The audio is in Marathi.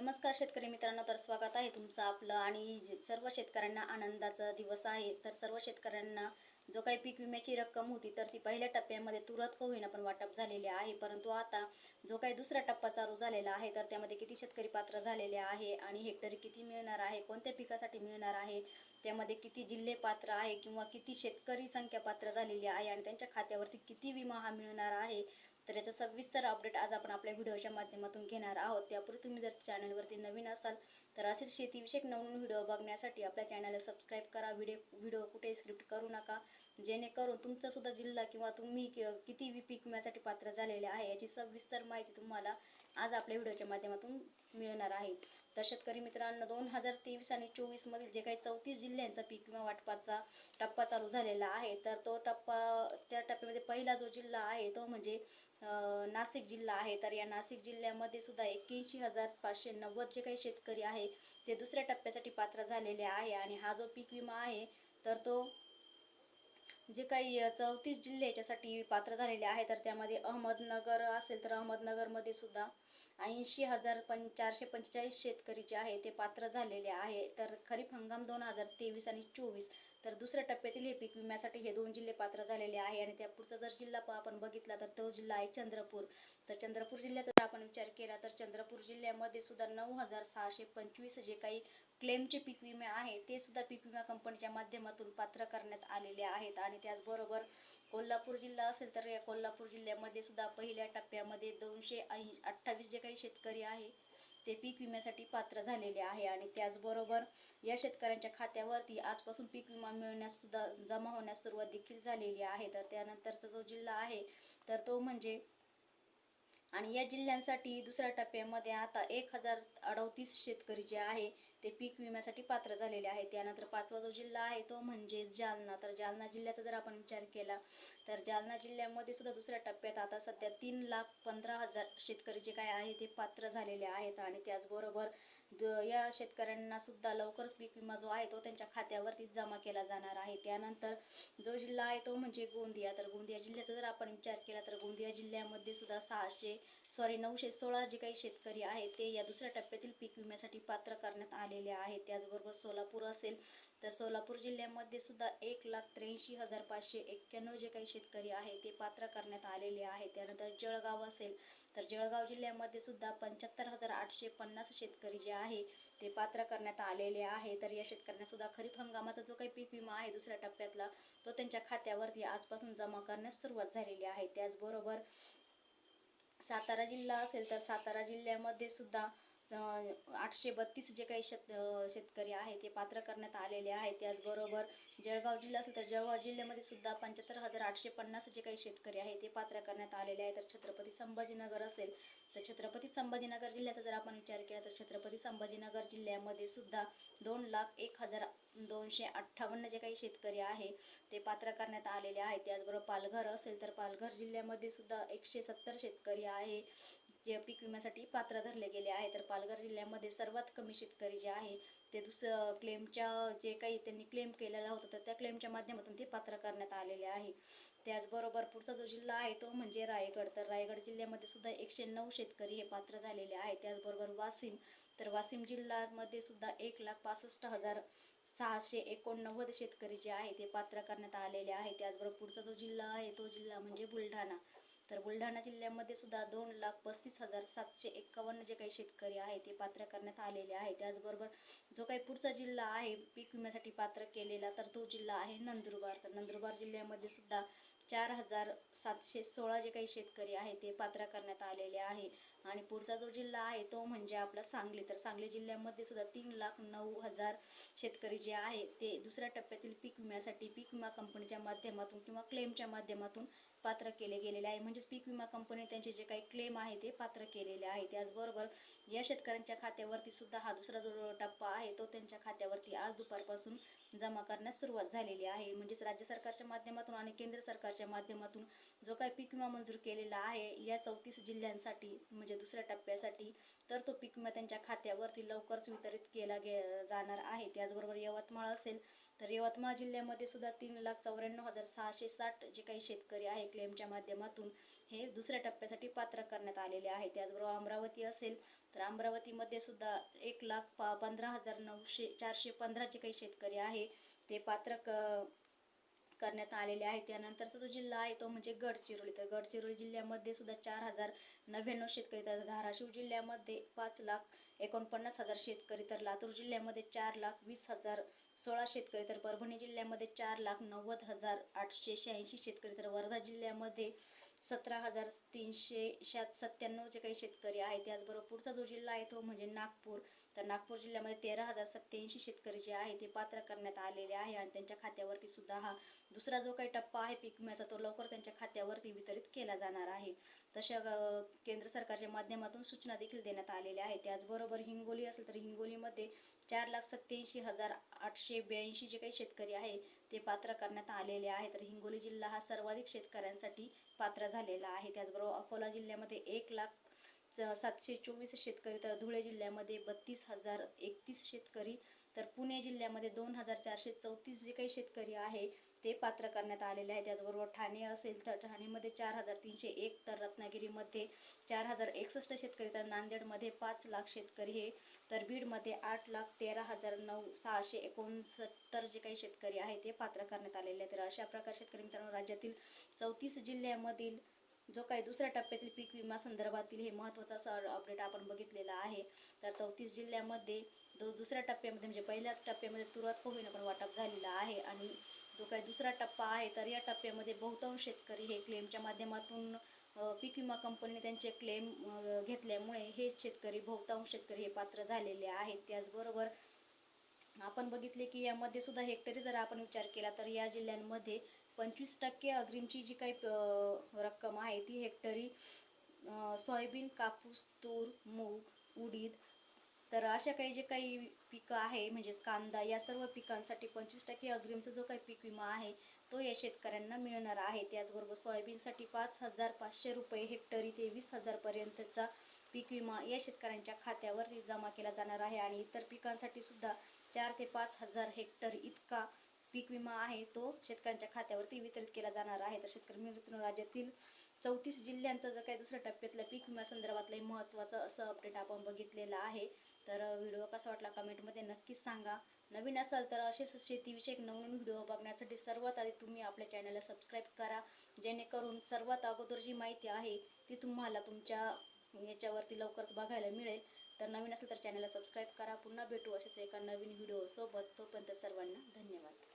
नमस्कार शेतकरी मित्रांनो तर स्वागत आहे तुमचं आपलं आणि सर्व शेतकऱ्यांना आनंदाचा दिवस आहे तर सर्व शेतकऱ्यांना जो काही पीक विम्याची रक्कम होती तर ती पहिल्या टप्प्यामध्ये तुरंत का होईना पण वाटप झालेली आहे. परंतु आता जो काही दुसरा टप्पा चालू झालेला आहे तर त्यामध्ये किती शेतकरी पात्र झालेले आहे आणि हेक्टरी किती मिळणार आहे कोणत्या पिकासाठी मिळणार आहे त्यामध्ये किती जिल्हे पात्र आहे किंवा किती शेतकरी संख्या पात्र झालेली आहे आणि त्यांच्या खात्यावरती किती विमा हा मिळणार आहे तर याचा सविस्तर अपडेट आज आपण आपल्या व्हिडिओच्या माध्यमातून घेणार आहोत. त्यापूर्वी तुम्ही जर चॅनलवरती नवीन असाल तर असेच शेतीविषयक नवीन व्हिडिओ बघण्यासाठी आपल्या चॅनलला सबस्क्राईब करा. व्हिडिओ व्हिडिओ कुठे स्क्रिप्ट करू नका. जेणेकरून तुमचासुद्धा जिल्हा किंवा तुम्ही किती वि- पीक विम्यासाठी पात्र झालेले आहे याची सविस्तर माहिती तुम्हाला आज आपल्या व्हिडिओच्या माध्यमातून मिळणार आहे. तर शेतकरी मित्रांनो दोन हजार तेवीस आणि चोवीस मधील जे काही चौतीस जिल्ह्यांचा पीक विमा वाटपाचा टप्पा चालू झालेला आहे तर तो टप्पा त्या टप्प्यामध्ये पहिला जो जिल्हा आहे तो म्हणजे नाशिक जिल्हा आहे. तर या नाशिक जिल्ह्यामध्ये सुद्धा एक्क्याऐंशी हजार पाचशे नव्वद जे काही शेतकरी आहे ते दुसऱ्या टप्प्यासाठी पात्र झालेले आहे. आणि हा जो पीक विमा आहे तर तो जे काही चौतीस जिल्हे याच्यासाठी पात्र झालेले आहे तर त्यामध्ये अहमदनगर असेल तर अहमदनगरमध्ये सुद्धा ऐंशी हजार पं चारशे पंचेचाळीस शेतकरी जे आहे ते पात्र झालेले आहे. तर खरीप हंगाम दोन हजार तेवीस आणि चोवीस तर दुसऱ्या टप्प्यातील हे पीक विम्यासाठी हे दोन जिल्हे पात्र झालेले आहे. आणि त्या पुढचा जर जिल्हा आपण बघितला तर तो जिल्हा आहे चंद्रपूर. तर चंद्रपूर जिल्ह्याचा जर आपण विचार केला तर चंद्रपूर जिल्ह्यामध्ये सुद्धा नऊ हजार सहाशे पंचवीस जे काही क्लेमचे पीक विमे आहे ते सुद्धा पीक विमा कंपनीच्या माध्यमातून पात्र करण्यात आलेले आहेत. आणि त्याचबरोबर कोल्हापूर जिल्हा असेल तर या कोल्हापूर जिल्ह्यामध्ये सुद्धा पहिल्या टप्प्यामध्ये दोनशे ऐं अठ्ठावीस जे काही शेतकरी आहे ते पीक विम्यासाठी पात्र झालेले आहे आणि त्याचबरोबर या शेतकऱ्यांच्या खात्यावरती आजपासून पीक विमा मिळवण्यास सुद्धा जमा होण्यास सुरुवात देखील झालेली आहे. तर त्यानंतरचा जो जिल्हा आहे तर तो म्हणजे आणि या जिल्ह्यांसाठी दुसऱ्या टप्प्यामध्ये आता एक हजार अडतीस शेतकरी जे आहे ते पीक विम्यासाठी पात्र झालेले आहे त्यानंतर पाचवा जो जिल्हा आहे तो म्हणजे जालना. तर जालना जिल्ह्याचा जर आपण विचार केला तर जालना जिल्ह्यामध्ये सुद्धा दुसऱ्या टप्प्यात आता सध्या तीन लाख पंधरा हजार शेतकरी जे काय आहे ते पात्र झालेले आहेत. आणि त्याचबरोबर द- या शेतकऱ्यांना सुद्धा लवकरच पीक विमा जो आहे तो त्यांच्या खात्यावरती जमा केला जाणार आहे. त्यानंतर जो जिल्हा आहे तो म्हणजे गोंदिया. तर गोंदिया जिल्ह्याचा जर आपण विचार केला तर गोंदिया जिल्ह्यामध्ये सुद्धा सहाशे सॉरी नऊशे सोळा जे काही शेतकरी आहेत ते या दुसऱ्या टप्प्यातील पीक विम्यासाठी पात्र करण्यात आले आलेल्या आहेत त्याचबरोबर सोलापूर असेल तर सोलापूर जिल्ह्यामध्ये सुद्धा एक लाख त्र्याऐंशी हजार पाचशे एक्क्याण्णव जे काही शेतकरी आहे ते पात्र करण्यात आलेले आहे. त्यानंतर जळगाव असेल तर जळगाव जिल्ह्यामध्ये सुद्धा पंच्याहत्तर हजार आठशे पन्नास शेतकरी जे आहे ते पात्र करण्यात आलेले आहे. तर या शेतकऱ्यांना सुद्धा खरीप हंगामाचा जो काही पीक विमा आहे दुसऱ्या टप्प्यातला तो त्यांच्या खात्यावरती आजपासून जमा करण्यास सुरुवात झालेली आहे. त्याचबरोबर सातारा जिल्हा असेल तर सातारा जिल्ह्यामध्ये सुद्धा आठशे बत्तीस जे काही शेत शेतकरी आहे ते पात्र करण्यात आलेले आहे त्याचबरोबर जळगाव जिल्हा असेल तर जळगाव जिल्ह्यामध्ये सुद्धा पंच्याहत्तर हजार आठशे पन्नास जे काही शेतकरी आहे ते पात्र करण्यात आलेले आहे तर छत्रपती संभाजीनगर असेल तर छत्रपती संभाजीनगर जिल्ह्याचा जर आपण विचार केला तर छत्रपती संभाजीनगर जिल्ह्यामध्ये सुद्धा दोन लाख एक हजार दोनशे अठ्ठावन्न जे काही शेतकरी आहे ते पात्र करण्यात आलेले आहे त्याचबरोबर पालघर असेल तर पालघर जिल्ह्यामध्ये सुद्धा एकशे सत्तर शेतकरी आहे जे पीक विम्यासाठी पात्र धरले गेले आहे तर पाल पालघर जिल्ह्यामध्ये सर्वात कमी शेतकरी जे आहे ते दुसरं क्लेमच्या जे काही त्यांनी क्लेम केलेला होता तर त्या क्लेमच्या माध्यमातून ते पात्र करण्यात आलेले आहे. त्याचबरोबर पुढचा जो जिल्हा आहे तो म्हणजे रायगड. तर रायगड जिल्ह्यामध्ये सुद्धा एकशे नऊ शेतकरी हे पात्र झालेले आहे त्याचबरोबर वाशिम. तर वाशिम जिल्ह्यामध्ये सुद्धा एक लाख पासष्ट हजार सहाशे एकोणनव्वद शेतकरी जे आहे ते पात्र करण्यात आलेले आहे त्याचबरोबर पुढचा जो जिल्हा आहे तो जिल्हा म्हणजे बुलढाणा. तर बुलढाणा जिल्ह्यामध्ये सुद्धा दोन लाख पस्तीस हजार सातशे एक्कावन्न जे काही शेतकरी आहे ते पात्र करण्यात आलेले आहे त्याचबरोबर जो काही पुढचा जिल्हा आहे पीक विम्यासाठी पात्र केलेला तर तो जिल्हा आहे नंदुरबार. तर नंदुरबार जिल्ह्यामध्ये सुद्धा चार हजार सातशे सोळा जे काही शेतकरी आहे ते पात्र करण्यात आलेले आहे. आणि पुढचा जो जिल्हा आहे तो म्हणजे आपला सांगली. तर सांगली जिल्ह्यामध्ये सुद्धा तीन लाख नऊ हजार शेतकरी जे आहे ते दुसऱ्या टप्प्यातील पीक विम्यासाठी पीक विमा कंपनीच्या माध्यमातून किंवा क्लेमच्या माध्यमातून पात्र केले गेलेले आहे. म्हणजेच पीक विमा कंपनी त्यांचे जे काही क्लेम आहे ते पात्र केलेले आहे. त्याचबरोबर या शेतकऱ्यांच्या खात्यावरती सुद्धा हा दुसरा जो टप्पा आहे तो त्यांच्या खात्यावरती आज दुपारपासून जमा करण्यास सुरुवात झालेली आहे. म्हणजेच राज्य सरकारच्या माध्यमातून आणि केंद्र सरकारच्या माध्यमातून जो काही पीक विमा मंजूर केलेला आहे या चौतीस जिल्ह्यांसाठी म्हणजे दुसऱ्या टप्प्यासाठी तर तो पीक विमा त्यांच्या खात्यावरती लवकरच वितरित केला गे जाणार आहे. त्याचबरोबर यवतमाळ असेल तर यवतमाळ जिल्ह्यामध्ये सुद्धा तीन लाख चौऱ्याण्णव हजार सहाशे साठ जे काही शेतकरी आहे क्लेमच्या माध्यमातून हे दुसऱ्या टप्प्यासाठी पात्र करण्यात आलेले आहे. त्याचबरोबर अमरावती असेल तर अमरावतीमध्ये सुद्धा एक लाख पा पंधरा हजार नऊशे चारशे पंधराचे काही शेतकरी आहे ते पात्र क करण्यात आलेले आहे. त्यानंतरचा जो जिल्हा आहे तो म्हणजे गडचिरोली. तर गडचिरोली जिल्ह्यामध्ये सुद्धा चार हजार नव्याण्णव शेतकरी तर धाराशिव जिल्ह्यामध्ये पाच लाख एकोणपन्नास हजार शेतकरी तर लातूर जिल्ह्यामध्ये चार लाख वीस हजार सोळा शेतकरी तर परभणी जिल्ह्यामध्ये चार लाख नव्वद हजार आठशे शहाऐंशी शेतकरी तर वर्धा जिल्ह्यामध्ये सतरा हजार तीनशे शात सत्त्याण्णवचे काही शेतकरी आहेत. त्याचबरोबर पुढचा जो जिल्हा आहे तो म्हणजे नागपूर. तर नागपूर जिल्ह्यामध्ये तेरा हजार सत्त्याऐंशी शेतकरी जे आहे ते पात्र करण्यात आलेले आहे आणि त्यांच्या खात्यावरती सुद्धा हा दुसरा जो काही टप्पा आहे पीक विम्याचा तो लवकर त्यांच्या खात्यावरती वितरित केला जाणार आहे. तशा केंद्र सरकारच्या माध्यमातून सूचना देखील देण्यात आलेल्या आहेत. त्याचबरोबर हिंगोली असेल तर हिंगोलीमध्ये चार लाख सत्याऐंशी हजार आठशे ब्याऐंशी जे काही शेतकरी आहे ते पात्र करण्यात आलेले आहे तर हिंगोली जिल्हा हा सर्वाधिक शेतकऱ्यांसाठी पात्र झालेला आहे. त्याचबरोबर अकोला जिल्ह्यामध्ये एक लाख सातशे चोवीस शेतकरी तर धुळे जिल्ह्यामध्ये बत्तीस हजार एकतीस शेतकरी तर पुणे जिल्ह्यामध्ये दोन हजार चारशे चौतीस जे काही शेतकरी आहे ते पात्र करण्यात आलेले आहे त्याचबरोबर ठाणे असेल तर ठाणेमध्ये चार हजार तीनशे एक तर रत्नागिरीमध्ये चार हजार एकसष्ट शेतकरी तर नांदेडमध्ये पाच लाख शेतकरी हे तर बीडमध्ये आठ लाख तेरा हजार नऊ सहाशे एकोणसत्तर जे काही शेतकरी आहे ते पात्र करण्यात आलेले आहे तर अशा प्रकारे शेतकरी मित्रांनो राज्यातील चौतीस जिल्ह्यामधील जो काही दुसऱ्या टप्प्यातील पीक विमा संदर्भातील हे महत्त्वाचा अपडेट आपण बघितलेला आहे. तर चौतीस जिल्ह्यामध्ये दु दुसऱ्या टप्प्यामध्ये म्हणजे पहिल्या टप्प्यामध्ये तुरंत का होईना पण वाटप झालेला आहे आणि जो काही दुसरा टप्पा आहे तर या टप्प्यामध्ये बहुतांश शेतकरी हे क्लेमच्या माध्यमातून पीक विमा कंपनीने त्यांचे क्लेम घेतल्यामुळे हे शेतकरी बहुतांश शेतकरी हे पात्र झालेले आहेत. त्याचबरोबर आपण बघितले की यामध्ये सुद्धा हेक्टरी जर आपण विचार केला तर या जिल्ह्यांमध्ये पंचवीस टक्के अग्रिमची जी काही रक्कम आहे ती हेक्टरी सोयाबीन कापूस तूर मूग उडीद तर अशा काही जे काही पिकं आहे म्हणजेच कांदा या सर्व पिकांसाठी पंचवीस टक्के अग्रिमचा जो काही पीक विमा आहे तो या शेतकऱ्यांना मिळणार आहे. त्याचबरोबर सोयाबीनसाठी पाच हजार पाचशे रुपये हेक्टरी ते वीस हजारपर्यंतचा पीक विमा या शेतकऱ्यांच्या खात्यावरती जमा केला जाणार आहे. आणि इतर पिकांसाठी सुद्धा चार ते पाच हजार हेक्टर इतका पीक विमा आहे तो शेतकऱ्यांच्या खात्यावरती वितरित केला जाणार आहे. तर शेतकरी मित्र राज्यातील चौतीस जिल्ह्यांचं जर काही दुसऱ्या टप्प्यातलं पीक विमा संदर्भातलं महत्त्वाचं असं अपडेट आपण बघितलेलं आहे. तर व्हिडिओ कसा वाटला कमेंटमध्ये नक्कीच सांगा. नवीन असाल तर असेच शेतीविषयक नवीन व्हिडिओ बघण्यासाठी सर्वात आधी तुम्ही आपल्या चॅनलला सबस्क्राईब करा. जेणेकरून सर्वात अगोदर जी माहिती आहे ती तुम्हाला तुमच्या याच्यावरती लवकरच बघायला मिळेल. तर नवीन असेल तर चॅनलला सबस्क्राईब करा. पुन्हा भेटू असेच एका नवीन व्हिडिओसोबत. तोपर्यंत सर्वांना धन्यवाद.